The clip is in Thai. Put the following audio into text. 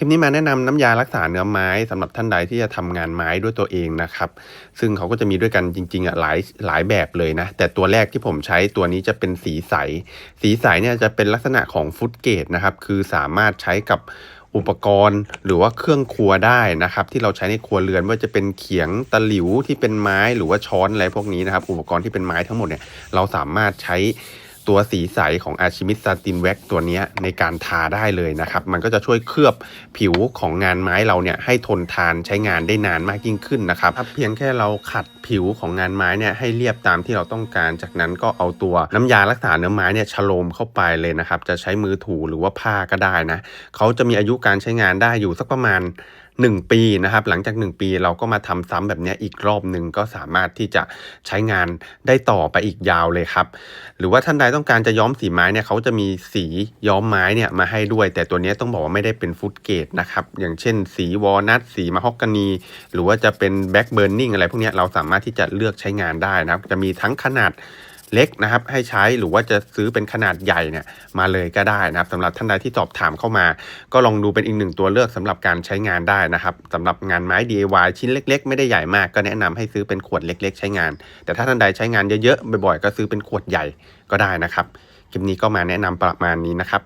คลิปนี้มาแนะนำน้ำยารักษาเนื้อไม้สำหรับท่านใดที่จะทำงานไม้ด้วยตัวเองนะครับ ซึ่งเขาก็จะมีด้วยกันจริงๆอะหลายหลายแบบเลยนะ แต่ตัวแรกที่ผมใช้ตัวนี้จะเป็นสีใส สีใสเนี่ยจะเป็นลักษณะของฟุตเกตนะครับ คือสามารถใช้กับอุปกรณ์หรือว่าเครื่องครัวได้นะครับ ที่เราใช้ในครัวเรือนว่าจะเป็นเขียงตะหลิวที่เป็นไม้หรือว่าช้อนอะไรพวกนี้นะครับ อุปกรณ์ที่เป็นไม้ทั้งหมดเนี่ยเราสามารถใช้ ตัวสีใสของอาชิมิ s ซาตินแว็กตัวนี้ในการทาได้เลยนะครับ มันก็จะช่วยเคลือบผิวของงานไม้เราเนี่ยให้ทนทานใช้งานได้นานมากยิ่งขึ้นนะครับเพียงแค่เราขัดผิวของงานไม้เนี่ยให้เรียบตามที่เราต้องการ จากนั้นก็เอาตัวน้ำยารักษาเนื้อไม้เนี่ยฉโลมเข้าไปเลยนะครับ จะใช้มือถูหรือว่าผ้าก็ได้นะเขาจะมีอายุการใช้งานได้อยู่สักประมาณ 1 ปีนะครับ หลังจาก 1 ปีเราก็มาทำซ้ำแบบนี้อีกรอบหนึ่งก็สามารถที่จะใช้งานได้ต่อไปอีกยาวเลยครับ หรือว่าท่านใดต้องการจะย้อมสีไม้เนี่ยเขาจะมีสีย้อมไม้เนี่ยมาให้ด้วย แต่ตัวนี้ต้องบอกว่าไม่ได้เป็นฟุตเกตนะครับ อย่างเช่น สีวอลนัทสีมะฮอกกานี หรือว่าจะเป็นแบ็กเบิร์นิ่งอะไรพวกนี้เราสามารถที่จะเลือกใช้งานได้นะครับ จะมีทั้งขนาด เล็กนะครับให้ใช้หรือว่าจะซื้อเป็นขนาดใหญ่เนี่ยมาเลยก็ได้นะครับสำหรับท่านใดที่สอบถามเข้ามา ก็ลองดูเป็นอีกหนึ่งตัวเลือกสำหรับการใช้งานได้นะครับสำหรับงานไม้ DIY ชิ้นเล็ก ๆ ไม่ได้ใหญ่มากก็แนะนำให้ซื้อเป็นขวดเล็ก ๆ ใช้งาน แต่ถ้าท่านใดใช้งานเยอะๆบ่อยๆ ก็ซื้อเป็นขวดใหญ่ก็ได้นะครับคลิปนี้ก็มาแนะนำประมาณนี้นะครับ